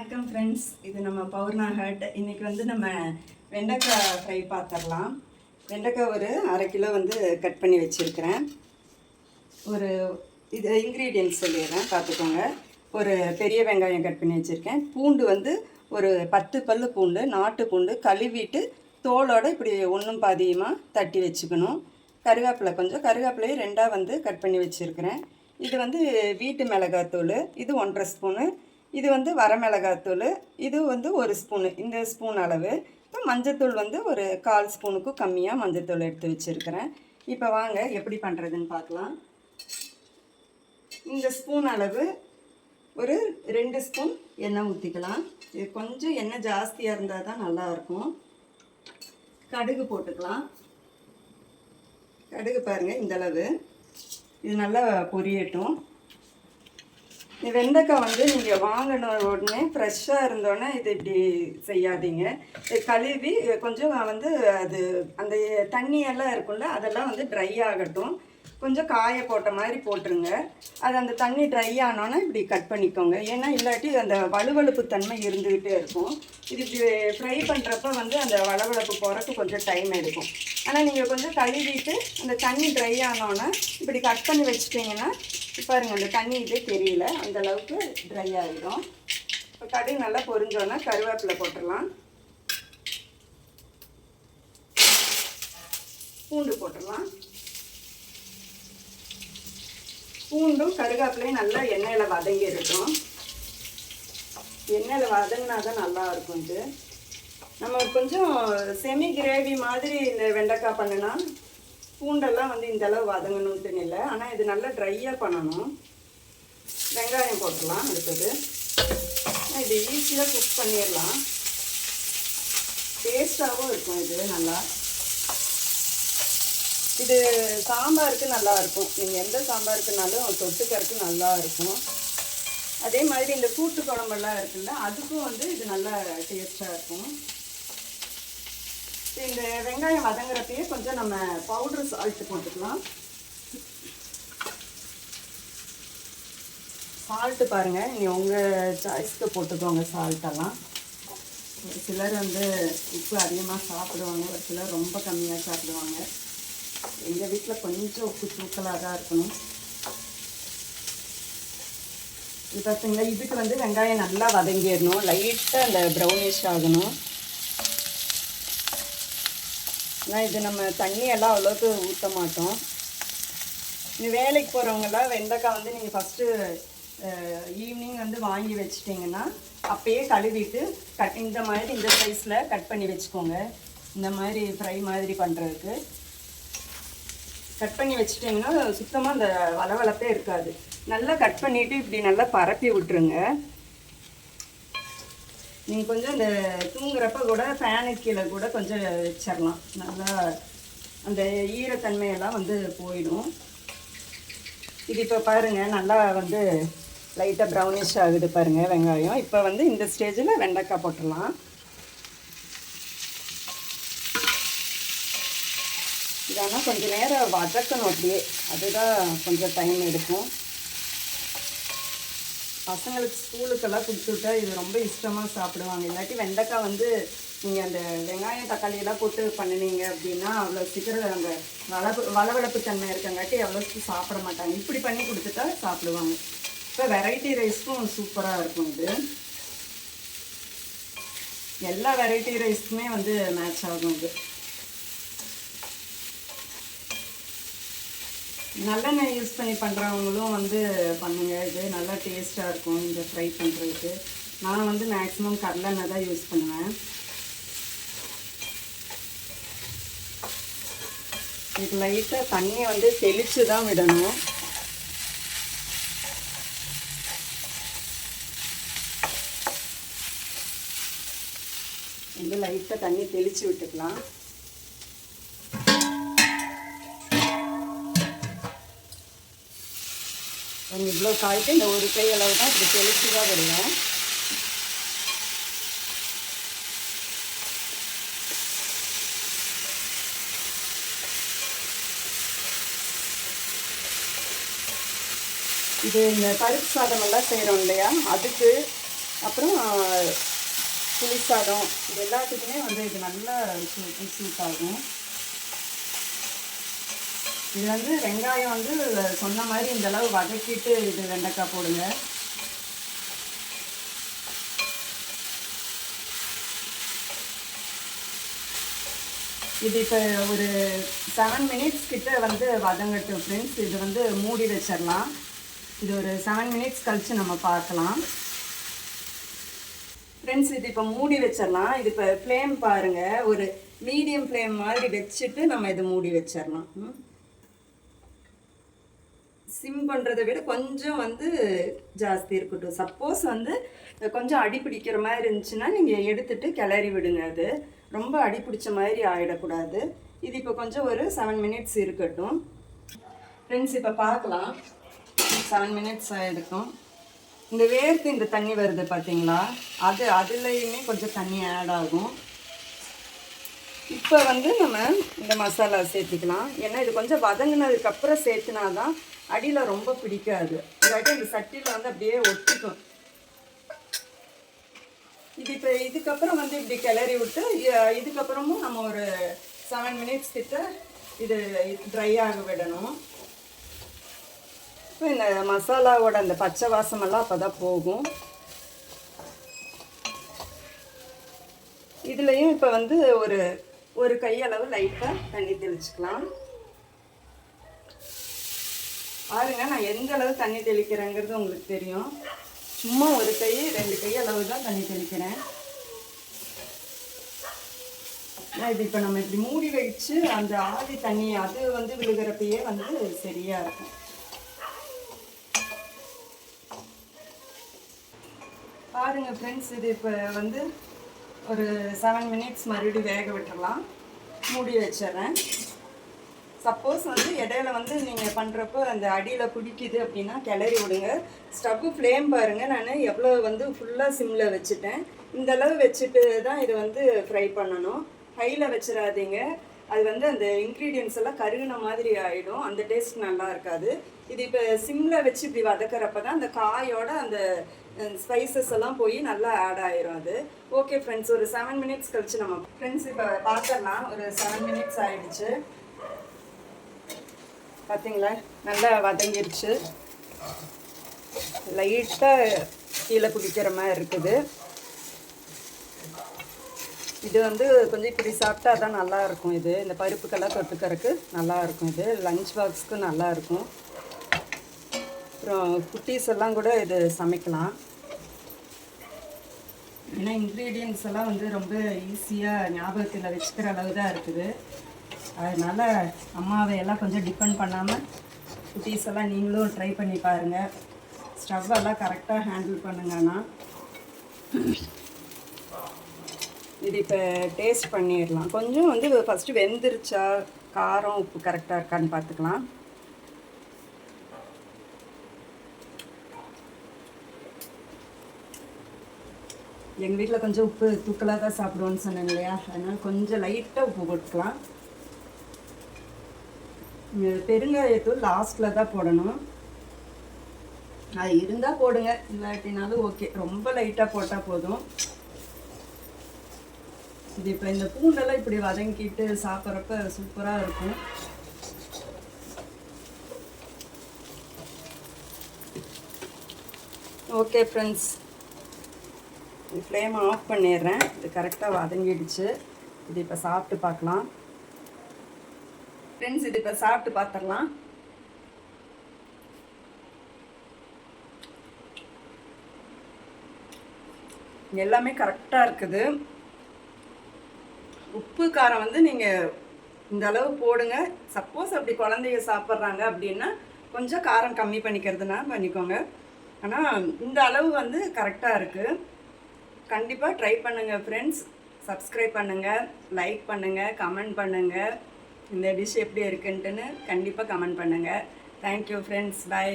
வணக்கம் ஃப்ரெண்ட்ஸ் இது நம்ம பௌர்ணா ஹட். இன்றைக்கி வந்து நம்ம வெண்டைக்காய் ஃப்ரை பார்த்துடலாம் வெண்டைக்காய் ஒரு அரை கிலோ வந்து கட் பண்ணி வச்சுருக்கிறேன். ஒரு இது இன்க்ரீடியன்ட்ஸ் சொல்லிடுறேன் பார்த்துக்கோங்க. ஒரு பெரிய வெங்காயம் கட் பண்ணி வச்சுருக்கேன். பூண்டு வந்து ஒரு பத்து பல் பூண்டு நாட்டு பூண்டு கழுவிட்டு தோலோடு இப்படி ஒன்றும் பாதியமாக தட்டி வச்சுக்கணும். கருவேப்பிலை கொஞ்சம் கருவேப்பிலையும் ரெண்டாக வந்து கட் பண்ணி வச்சுருக்கிறேன். இது வந்து வீட்டு மிளகாத்தூள் இது ஒன்றரை ஸ்பூனு இது வந்து வரமிளகாத்தூள் இது வந்து ஒரு ஸ்பூனு இந்த ஸ்பூன் அளவு. இப்போ மஞ்சத்தூள் வந்து ஒரு கால் ஸ்பூனுக்கும் கம்மியாக மஞ்சத்தூள் எடுத்து வச்சுருக்கிறேன். இப்போ வாங்க எப்படி பண்ணுறதுன்னு பார்க்கலாம். இந்த ஸ்பூன் அளவு ஒரு ரெண்டு ஸ்பூன் எண்ணெய் ஊற்றிக்கலாம் இது கொஞ்சம் எண்ணெய் ஜாஸ்தியாக இருந்தால் தான் நல்லாயிருக்கும். கடுகு போட்டுக்கலாம். கடுகு பாருங்கள் இந்த அளவு. இது நல்லா பொரியட்டும். இந்த வெண்டைக்காய் வந்து நீங்கள் வாங்கின உடனே ஃப்ரெஷ்ஷாக இருந்தோடனே இது இப்படி செய்யாதீங்க. கழுவி கொஞ்சம் வந்து அது அந்த தண்ணியெல்லாம் இருக்கும்ல அதெல்லாம் வந்து ட்ரை ஆகட்டும். கொஞ்சம் காய போட்ட மாதிரி போட்டுருங்க. அது அந்த தண்ணி ட்ரை ஆனோன்னே இப்படி கட் பண்ணிக்கோங்க. ஏன்னா இல்லாட்டி அந்த வலுவழுப்பு தன்மை இருந்துக்கிட்டே இருக்கும். இது இப்படி ஃப்ரை பண்ணுறப்ப வந்து அந்த வளவளப்பு போகிறதுக்கு கொஞ்சம் டைம் எடுக்கும். ஆனால் நீங்கள் கொஞ்சம் கழுவிட்டு அந்த தண்ணி ட்ரை ஆனோன்னே இப்படி கட் பண்ணி வச்சுட்டிங்கன்னா பாருங்கள் அந்த தண்ணி இதே தெரியல. அந்த அளவுக்கு ட்ரை ஆகிடும் இப்போ கடுகு நல்லா பொரிஞ்சோன்னா கருவேப்பிலை போட்டுடலாம். பூண்டு போட்டுடலாம். பூண்டும் கருகாப்பிலையும் நல்லா எண்ணெயில் வதங்கி இருக்கும் எண்ணெயில் வதங்கினா தான் நல்லா இருக்கும் இது. நம்ம கொஞ்சம் செமி கிரேவி மாதிரி இந்த வெண்டைக்காய் பண்ணினா பூண்டெல்லாம் வந்து இந்த அளவு இல்லை. ஆனால் இது நல்லா ட்ரையாக பண்ணணும். வெங்காயம் போட்டுடலாம் அடுத்தது. இது ஈஸியாக குக் பண்ணிடலாம். டேஸ்ட்டாகவும் இருக்கும் இது நல்லா. இது சாம்பாருக்கு நல்லா இருக்கும் நீங்கள் எந்த சாம்பாருக்குனாலும் தொட்டுக்கறதுக்கு நல்லா இருக்கும் அதே மாதிரி இந்த கூட்டு குழம்பெல்லாம் இருக்குல்ல அதுக்கும் வந்து இது நல்லா டேஸ்ட்டாக இருக்கும். இந்த வெங்காயம் வதங்குறப்பயே கொஞ்சம் நம்ம பவுட்ரு சால்ட்டு போட்டுக்கலாம். சால்ட்டு பாருங்கள் நீங்கள் உங்கள் சாய்ஸ்க்கு போட்டுக்கோங்க சால்ட்டெல்லாம் ஒரு சிலர் வந்து உப்பு அதிகமாக சாப்பிடுவாங்க ஒரு சிலர் ரொம்ப கம்மியாக சாப்பிடுவாங்க. எங்கள் வீட்டில் கொஞ்சம் உப்பு தூக்கலாக தான் இருக்கணும். இது பார்த்தீங்களா இதுக்கு வந்து வெங்காயம் நல்லா வதங்கிடணும். லைட்டாக அந்த ப்ரௌனிஷ் ஆகணும். ஆனால் இது நம்ம தண்ணியெல்லாம் அவ்வளோக்கு ஊற்ற மாட்டோம். இந்த வேலைக்கு போகிறவங்களாம் வெண்டைக்காய் வந்து நீங்கள் ஃபஸ்ட்டு ஈவினிங் வந்து வாங்கி வச்சிட்டிங்கன்னா அப்பயே கழுவிட்டு கட் இந்த மாதிரி இந்த சைஸில் கட் பண்ணி வச்சுக்கோங்க. இந்த மாதிரி ஃப்ரை மாதிரி பண்ணுறதுக்கு கட் பண்ணி வச்சிட்டிங்கன்னா சுத்தமாக அந்த வளவளப்பே இருக்காது. நல்லா கட் பண்ணிவிட்டு இப்படி நல்லா பரப்பி விட்டுருங்க. நீங்கள் கொஞ்சம் இந்த தூங்குறப்ப கூட ஃபேனு கீழே கூட கொஞ்சம் வச்சிடலாம் நல்லா அந்த ஈரத்தன்மையெல்லாம் வந்து போயிடும். இது இப்போ பாருங்கள் நல்லா வந்து லைட்டாக ப்ரௌனிஷ் ஆகுது பாருங்கள் வெங்காயம். இப்போ வந்து இந்த ஸ்டேஜில் வெண்டைக்காய் போட்டுடலாம். ஆனால் கொஞ்சம் நேரம் வதக்கணும் அப்படியே. அதுதான் கொஞ்சம் டைம் எடுக்கும். பசங்களுக்கு ஸ்கூலுக்கெல்லாம் கொடுத்துட்டா இது ரொம்ப இஷ்டமாக சாப்பிடுவாங்க. இல்லாட்டி வெண்டைக்காய் வந்து நீங்கள் அந்த வெங்காயம் தக்காளியெல்லாம் போட்டு பண்ணினீங்க அப்படின்னா அவ்வளோ சீக்கிரம் அந்த வளப்பு வளவளப்பு தன்மை இருக்கங்காட்டி அவ்வளோ சாப்பிட மாட்டாங்க. இப்படி பண்ணி கொடுத்துட்டா சாப்பிடுவாங்க. இப்போ வெரைட்டி ரைஸ்க்கும் சூப்பராக இருக்கும் இது. எல்லா வெரைட்டி ரைஸ்க்குமே வந்து மேட்ச் ஆகும் இது. நல்லெண்ணெய் யூஸ் பண்ணி பண்ணுறவங்களும் வந்து பண்ணுங்கள் இது நல்லா டேஸ்ட்டாக இருக்கும் இந்த ஃப்ரை பண்ணுறதுக்கு நான் வந்து மேக்ஸிமம் கடலெண்ணெய் தான் யூஸ் பண்ணுவேன். இது லைட்டாக தண்ணியை வந்து தெளித்து தான் விடணும். வந்து லைட்டாக தண்ணி தெளித்து விட்டுக்கலாம். கொஞ்சம் இவ்வளோ காய்க்கு இந்த ஒரு கை அளவு தான் இப்படி தெளித்து தான் விடுவேன் இது இந்த பருப்பு சாதம் எல்லாம் செய்கிறோம் இல்லையா? அதுக்கு அப்புறம் புளி சாதம் இது எல்லாத்துக்குமே வந்து இது நல்லா சூ சூட் ஆகும். இது வந்து வெங்காயம் வந்து சொன்ன மாதிரி இந்த அளவு வதக்கிட்டு இது வெண்டைக்காய் போடுங்க. இது இப்போ ஒரு செவன் மினிட்ஸ் கிட்ட வந்து வதங்கட்டும் ஃப்ரெண்ட்ஸ் இது வந்து மூடி வச்சிடலாம் இது ஒரு செவன் மினிட்ஸ் கழித்து நம்ம பார்க்கலாம். ஃப்ரெண்ட்ஸ் இது இப்போ மூடி வச்சிடலாம் இது இப்போ ஃப்ளேம் பாருங்கள் ஒரு மீடியம் ஃப்ளேம் மாதிரி வச்சுட்டு நம்ம இது மூடி வச்சிடலாம் ம். சிம் பண்ணுறதை விட கொஞ்சம் வந்து ஜாஸ்தி இருக்கட்டும். சப்போஸ் வந்து கொஞ்சம் அடி பிடிக்கிற மாதிரி இருந்துச்சுன்னா நீங்கள் எடுத்துட்டு கிளறி விடுங்க அது. ரொம்ப அடி பிடிச்ச மாதிரி ஆகிடக்கூடாது இது இப்போ கொஞ்சம் ஒரு செவன் மினிட்ஸ் இருக்கட்டும். ஃப்ரெண்ட்ஸ் இப்போ பார்க்கலாம். செவன் மினிட்ஸ் ஆகிருக்கும் இந்த வேர்த்து இந்த தண்ணி வருது பார்த்தீங்களா அது அதுலேயுமே கொஞ்சம் தண்ணி ஆட் ஆகும். இப்போ வந்து நம்ம இந்த மசாலா சேர்த்துக்கலாம். ஏன்னா இது கொஞ்சம் வதங்கினதுக்கப்புறம் சேர்த்துனா தான் அடியில் ரொம்ப பிடிக்காது. இல்லாட்டி இந்த சட்டியில் வந்து அப்படியே ஒட்டிக்கும். இது இப்போ இதுக்கப்புறம் வந்து இப்படி கிளறி விட்டு இதுக்கப்புறமும் நம்ம ஒரு செவன் மினிட்ஸ் கிட்ட இது ட்ரை ஆக விடணும். இப்போ இந்த மசாலாவோட அந்த பச்சை வாசமெல்லாம் அப்போ தான் போகும். இதுலேயும் இப்போ வந்து ஒரு ஒரு கையளவு லைட்டாக தண்ணி தெளிச்சுக்கலாம். பாருங்க நான் எந்த அளவு தண்ணி தெளிக்கிறேங்கிறது உங்களுக்கு தெரியும். சும்மா ஒரு கை ரெண்டு கை அளவு தான் தண்ணி தெளிக்கிறேன். இது இப்போ நம்ம இப்படி மூடி வச்சு அந்த ஆதி தண்ணி அது வந்து விழுகிறப்பயே வந்து சரியா இருக்கும். பாருங்க ஃப்ரெண்ட்ஸ் இது இப்போ வந்து ஒரு செவன் மினிட்ஸ் மறுபடியும் வேக விட்டுறலாம். மூடி வச்சிடுறேன். சப்போஸ் வந்து இடையில வந்து நீங்கள் பண்ணுறப்போ அந்த அடியில் பிடிக்குது அப்படின்னா கிளறி விடுங்க. ஸ்டவ்வு ஃப்ளேம் பாருங்கள் நான் எவ்வளோ வந்து ஃபுல்லாக சிம்மில் வச்சுட்டேன். இந்த அளவு வச்சுட்டு தான் இது வந்து ஃப்ரை பண்ணணும். ஹையில் வச்சிடாதீங்க. அது வந்து அந்த இன்க்ரீடியன்ஸ் எல்லாம் கருகின மாதிரி ஆகிடும் அந்த டேஸ்ட் நல்லா இருக்காது. இது இப்போ சிம்மில் வச்சு இப்படி வதக்கிறப்ப தான் அந்த காயோட அந்த ஸ்பைசஸ் எல்லாம் போய் நல்லா ஆட் ஆயிரும் அது. ஓகே ஃப்ரெண்ட்ஸ் ஒரு செவன் மினிட்ஸ் கழிச்சு நம்ம ஃப்ரெண்ட்ஸ் இப்போ பார்த்துடலாம் ஒரு செவன் மினிட்ஸ் ஆயிடுச்சு. பார்த்தீங்களா நல்லா வதங்கிருச்சு. லைட்டாக கீழே குடிக்கிற மாதிரி இருக்குது. இது வந்து கொஞ்சம் இப்படி சாப்பிட்டா தான் நல்லாயிருக்கும் இது. இந்த பருப்புக்கெல்லாம் தொட்டுக்கறக்கு நல்லாயிருக்கும் இது. லஞ்ச் பாக்ஸ்க்கு நல்லா இருக்கும். அப்புறம் குட்டீஸ் எல்லாம் கூட இது சமைக்கலாம். ஏன்னா இன்க்ரீடியன்ஸ் எல்லாம் வந்து ரொம்ப ஈஸியாக ஞாபகத்தில் வச்சுக்கிற அளவு தான் இருக்குது. அதனால் அம்மாவை எல்லாம் கொஞ்சம் டிபெண்ட் பண்ணாமல் குட்டீஸ் எல்லாம் நீங்களும் ட்ரை பண்ணி பாருங்கள் ஸ்டவ்வெல்லாம் கரெக்டாக ஹேண்டில் பண்ணுங்கண்ணா இது இப்போ டேஸ்ட் பண்ணிடலாம். கொஞ்சம் வந்து ஃபஸ்ட்டு வெந்துருச்சா? காரம் உப்பு கரெக்டாக இருக்கான்னு பார்த்துக்கலாம். எங்கள் வீட்டில் கொஞ்சம் உப்பு தூக்கலாக தான் சாப்பிடுவோன்னு சொன்னேன் இல்லையா? அதனால் கொஞ்சம் லைட்டாக உப்பு போட்டுக்கலாம். பெருங்காயத்தூள் லாஸ்ட்டில் தான் போடணும். அது இருந்தால் போடுங்க இல்லாட்டினாலும் ஓகே ரொம்ப லைட்டாக போட்டால் போதும். இது இப்போ இந்த பூண்டெல்லாம் இப்படி வதங்கிட்டு சாப்பிட்றப்ப சூப்பராக இருக்கும். ஓகே ஃப்ரெண்ட்ஸ் ஃப்ளேம் ஆஃப் பண்ணிடுறேன். இது கரெக்டாக வதங்கிடுச்சு. இது இப்போ சாப்பிட்டு பார்க்கலாம். ஃப்ரெண்ட்ஸ் இது இப்போ சாப்பிட்டு பார்த்துடலாம் எல்லாமே கரெக்டாக இருக்குது. உப்பு காரம் வந்து நீங்கள் இந்த அளவு போடுங்க. சப்போஸ் அப்படி குழந்தைங்க சாப்பிட்றாங்க அப்படின்னா கொஞ்சம் காரம் கம்மி பண்ணிக்கிறதுனா பண்ணிக்கோங்க. ஆனால் இந்த அளவு வந்து கரெக்டாக இருக்குது கண்டிப்பாக ட்ரை பண்ணுங்கள் ஃப்ரெண்ட்ஸ் சப்ஸ்கிரைப் பண்ணுங்கள் லைக் பண்ணுங்கள் கமெண்ட் பண்ணுங்கள் இந்த டிஷ் எப்படி இருக்குன்ட்டுன்னு கண்டிப்பாக கமெண்ட் பண்ணுங்கள் தேங்க்யூ ஃப்ரெண்ட்ஸ் பை